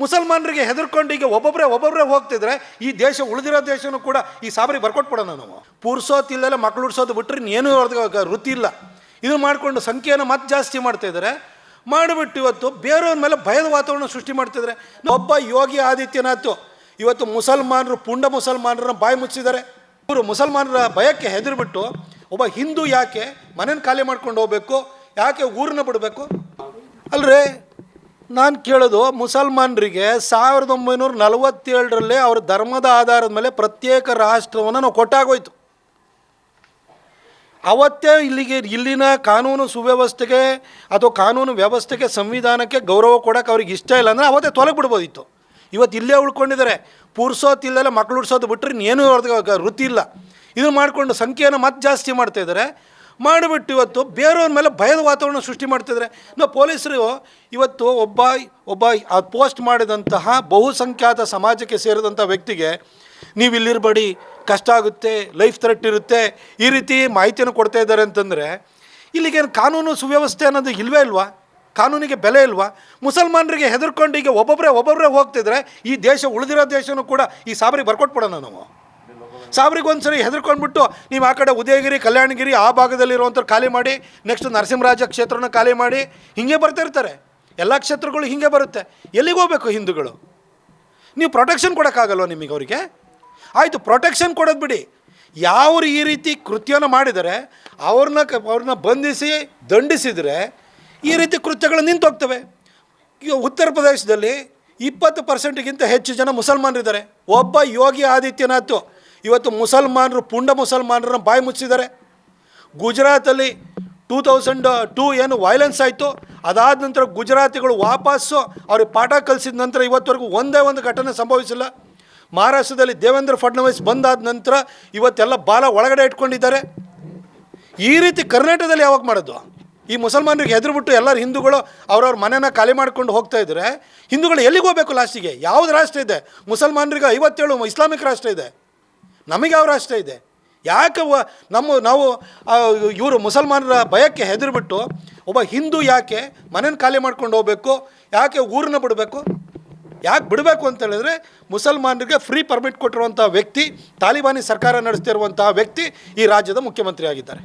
ಮುಸಲ್ಮಾನರಿಗೆ ಹೆದರ್ಕೊಂಡು ಈಗ ಒಬ್ಬೊಬ್ಬರೇ ಒಬ್ಬೊಬ್ಬರೇ ಹೋಗ್ತಿದ್ರೆ ಈ ದೇಶ ಉಳಿದಿರೋ ದೇಶನೂ ಕೂಡ ಈ ಸಾಬರಿ ಬರ್ಕೊಟ್ಬಿಡೋಣ ನಾವು. ಪುರ್ಸೋತಿಲ್ಲದೆ ಮಕ್ಳು ಉಡ್ಸೋದು ಬಿಟ್ಟರೆ ಇನ್ನೇನು ಅವ್ರದ್ದು ವೃತ್ತಿ ಇಲ್ಲ. ಇದು ಮಾಡಿಕೊಂಡು ಸಂಖ್ಯೆಯನ್ನು ಮತ್ತೆ ಜಾಸ್ತಿ ಮಾಡ್ತಾಯಿದ್ದಾರೆ ಮಾಡಿಬಿಟ್ಟು ಇವತ್ತು ಬೇರೆಯವ್ರ ಮೇಲೆ ಭಯದ ವಾತಾವರಣ ಸೃಷ್ಟಿ ಮಾಡ್ತಿದ್ದಾರೆ ಒಬ್ಬ ಯೋಗಿ ಆದಿತ್ಯನಾಥ್ ಇವತ್ತು ಮುಸಲ್ಮಾನರು, ಪುಂಡ ಮುಸಲ್ಮಾನರನ್ನ ಬಾಯಿ ಮುಚ್ಚಿದ್ದಾರೆ. ಇವರು ಮುಸಲ್ಮಾನರ ಭಯಕ್ಕೆ ಹೆದರ್ಬಿಟ್ಟು ಒಬ್ಬ ಹಿಂದೂ ಯಾಕೆ ಮನೇನ ಖಾಲಿ ಮಾಡ್ಕೊಂಡು ಹೋಗ್ಬೇಕು, ಯಾಕೆ ಊರನ್ನ ಬಿಡಬೇಕು? ಅಲ್ರೇ ನಾನು ಕೇಳೋದು, ಮುಸಲ್ಮಾನರಿಗೆ ಸಾವಿರದ ಒಂಬೈನೂರ ನಲವತ್ತೇಳರಲ್ಲಿ ಅವ್ರ ಧರ್ಮದ ಆಧಾರದ ಮೇಲೆ ಪ್ರತ್ಯೇಕ ರಾಷ್ಟ್ರವನ್ನು ನಾವು ಕೊಟ್ಟಾಗೋಯ್ತು. ಅವತ್ತೇ ಇಲ್ಲಿಗೆ, ಇಲ್ಲಿನ ಕಾನೂನು ಸುವ್ಯವಸ್ಥೆಗೆ ಅಥವಾ ಕಾನೂನು ವ್ಯವಸ್ಥೆಗೆ ಸಂವಿಧಾನಕ್ಕೆ ಗೌರವ ಕೊಡೋಕೆ ಅವ್ರಿಗೆ ಇಷ್ಟ ಇಲ್ಲ ಅಂದರೆ ಅವತ್ತೇ ತೊಲಗಿ ಬಿಡ್ಬೋದಿತ್ತು. ಇವತ್ತು ಇಲ್ಲೇ ಉಳ್ಕೊಂಡಿದ್ದಾರೆ. ಪುರ್ಸೋತಿಲ್ಲದೆ ಮಕ್ಳು ಉಡ್ಸೋದು ಬಿಟ್ಟರೆ ಇನ್ನೇನು ಅವ್ರದ್ದು ವೃತ್ತಿ ಇಲ್ಲ. ಇದು ಮಾಡಿಕೊಂಡು ಸಂಖ್ಯೆಯನ್ನು ಮತ್ತೆ ಜಾಸ್ತಿ ಮಾಡ್ತಾ ಇದ್ದಾರೆ. ಮಾಡಿಬಿಟ್ಟು ಇವತ್ತು ಬೇರೆಯವ್ರ ಮೇಲೆ ಭಯದ ವಾತಾವರಣ ಸೃಷ್ಟಿ ಮಾಡ್ತಿದ್ದಾರೆ ನಾವು ಪೊಲೀಸರು ಇವತ್ತು ಒಬ್ಬ ಒಬ್ಬ ಆ ಪೋಸ್ಟ್ ಮಾಡಿದಂತಹ ಬಹುಸಂಖ್ಯಾತ ಸಮಾಜಕ್ಕೆ ಸೇರಿದಂಥ ವ್ಯಕ್ತಿಗೆ, ನೀವು ಇಲ್ಲಿರಬೇಡಿ, ಕಷ್ಟ ಆಗುತ್ತೆ, ಲೈಫ್ ಥ್ರೆಟ್ ಇರುತ್ತೆ, ಈ ರೀತಿ ಮಾಹಿತಿಯನ್ನು ಕೊಡ್ತಾ ಇದ್ದಾರೆ ಅಂತಂದರೆ, ಇಲ್ಲಿಗೇನು ಕಾನೂನು ಸುವ್ಯವಸ್ಥೆ ಅನ್ನೋದು ಇಲ್ವೇ ಇಲ್ವಾ? ಕಾನೂನಿಗೆ ಬೆಲೆ ಇಲ್ವಾ? ಮುಸಲ್ಮಾನರಿಗೆ ಹೆದರ್ಕೊಂಡು ಈಗ ಒಬ್ಬೊಬ್ಬರೇ ಒಬ್ಬೊಬ್ಬರೇ ಹೋಗ್ತಿದ್ರೆ ಈ ದೇಶ ಉಳಿದಿರೋ ದೇಶನೂ ಕೂಡ ಈ ಸಾಬರಿಗೆ ಬರ್ಕೊಟ್ಬಿಡೋಣ ನಾವು. ಸಾಬ್ರಿಗೆ ಒಂದ್ಸರಿ ಹೆದರ್ಕೊಂಡ್ಬಿಟ್ಟು ನೀವು ಆ ಕಡೆ ಉದಯಗಿರಿ, ಕಲ್ಯಾಣಗಿರಿ ಆ ಭಾಗದಲ್ಲಿರುವಂಥವ್ರು ಖಾಲಿ ಮಾಡಿ ನೆಕ್ಸ್ಟ್ ನರಸಿಂಹರಾಜ ಕ್ಷೇತ್ರನ ಖಾಲಿ ಮಾಡಿ ಹಿಂಗೆ ಬರ್ತಿರ್ತಾರೆ ಎಲ್ಲ ಕ್ಷೇತ್ರಗಳು ಹಿಂಗೆ ಬರುತ್ತೆ. ಎಲ್ಲಿಗೆ ಹೋಗ್ಬೇಕು ಹಿಂದೂಗಳು? ನೀವು ಪ್ರೊಟೆಕ್ಷನ್ ಕೊಡೋಕ್ಕಾಗಲ್ವ ನಿಮಗೆ ಅವರಿಗೆ? ಆಯಿತು ಪ್ರೊಟೆಕ್ಷನ್ ಕೊಡೋದು ಬಿಡಿ. ಯಾರು ಈ ರೀತಿ ಕೃತ್ಯನ ಮಾಡಿದರೆ, ಅವ್ರನ್ನ ಅವ್ರನ್ನ ಬಂಧಿಸಿ, ದಂಡಿಸಿದರೆ ಈ ರೀತಿ ಕೃತ್ಯಗಳು ನಿಂತೋಗ್ತವೆ. ಈಗ ಉತ್ತರ ಪ್ರದೇಶದಲ್ಲಿ ಇಪ್ಪತ್ತು ಪರ್ಸೆಂಟ್ಗಿಂತ ಹೆಚ್ಚು ಜನ ಮುಸಲ್ಮಾನರಿದ್ದಾರೆ. ಒಬ್ಬ ಯೋಗಿ ಆದಿತ್ಯನಾಥ್ ಇವತ್ತು ಮುಸಲ್ಮಾನರು, ಪುಂಡ ಮುಸಲ್ಮಾನರನ್ನ ಬಾಯಿ ಮುಚ್ಚಿದ್ದಾರೆ. ಗುಜರಾತಲ್ಲಿ ಟೂ ತೌಸಂಡ್ ಟೂ ಏನು ವೈಲೆನ್ಸ್ ಆಯಿತು. ಅದಾದ ನಂತರ ಗುಜರಾತಿಗಳು ವಾಪಸ್ಸು ಅವ್ರಿಗೆ ಪಾಠ ಕಲಿಸಿದ ನಂತರ ಇವತ್ತವರೆಗೂ ಒಂದೇ ಒಂದು ಘಟನೆ ಸಂಭವಿಸಿಲ್ಲ. ಮಹಾರಾಷ್ಟ್ರದಲ್ಲಿ ದೇವೇಂದ್ರ ಫಡ್ನವೀಸ್ ಬಂದಾದ ನಂತರ ಇವತ್ತೆಲ್ಲ ಬಾಲ ಒಳಗಡೆ ಇಟ್ಕೊಂಡಿದ್ದಾರೆ. ಈ ರೀತಿ ಕರ್ನಾಟಕದಲ್ಲಿ ಯಾವಾಗ ಮಾಡೋದು? ಈ ಮುಸಲ್ಮಾನರಿಗೆ ಹೆದರ್ಬಿಟ್ಟು ಎಲ್ಲರೂ ಹಿಂದೂಗಳು ಅವ್ರವ್ರ ಮನೆನ ಖಾಲಿ ಮಾಡ್ಕೊಂಡು ಹೋಗ್ತಾ ಇದ್ದರೆ ಹಿಂದೂಗಳು ಎಲ್ಲಿಗೆ ಹೋಗಬೇಕು ಲಾಸ್ಟಿಗೆ ಯಾವ್ದು ರಾಷ್ಟ್ರ ಇದೆ? ಮುಸಲ್ಮಾನರಿಗೆ ಐವತ್ತೇಳು ಇಸ್ಲಾಮಿಕ್ ರಾಷ್ಟ್ರ ಇದೆ. ನಮಗೆ ಯಾವ ರಾಷ್ಟ್ರ ಇದೆ. ಯಾಕೆ ನಮ್ಮ ನಾವು ಇವರು ಮುಸಲ್ಮಾನರ ಭಯಕ್ಕೆ ಹೆದರಿಬಿಟ್ಟು ಒಬ್ಬ ಹಿಂದೂ ಯಾಕೆ ಮನೇನ ಖಾಲಿ ಮಾಡ್ಕೊಂಡು ಹೋಗ್ಬೇಕು? ಯಾಕೆ ಊರನ್ನ ಬಿಡಬೇಕು? ಯಾಕೆ ಬಿಡಬೇಕು ಅಂತ ಹೇಳಿದ್ರೆ ಮುಸಲ್ಮಾನರಿಗೆ ಫ್ರೀ ಪರ್ಮಿಟ್ ಕೊಟ್ಟಿರುವಂಥ ವ್ಯಕ್ತಿ, ತಾಲಿಬಾನಿ ಸರ್ಕಾರ ನಡೆಸ್ತಿರುವಂತಹ ವ್ಯಕ್ತಿ ಈ ರಾಜ್ಯದ ಮುಖ್ಯಮಂತ್ರಿ ಆಗಿದ್ದಾರೆ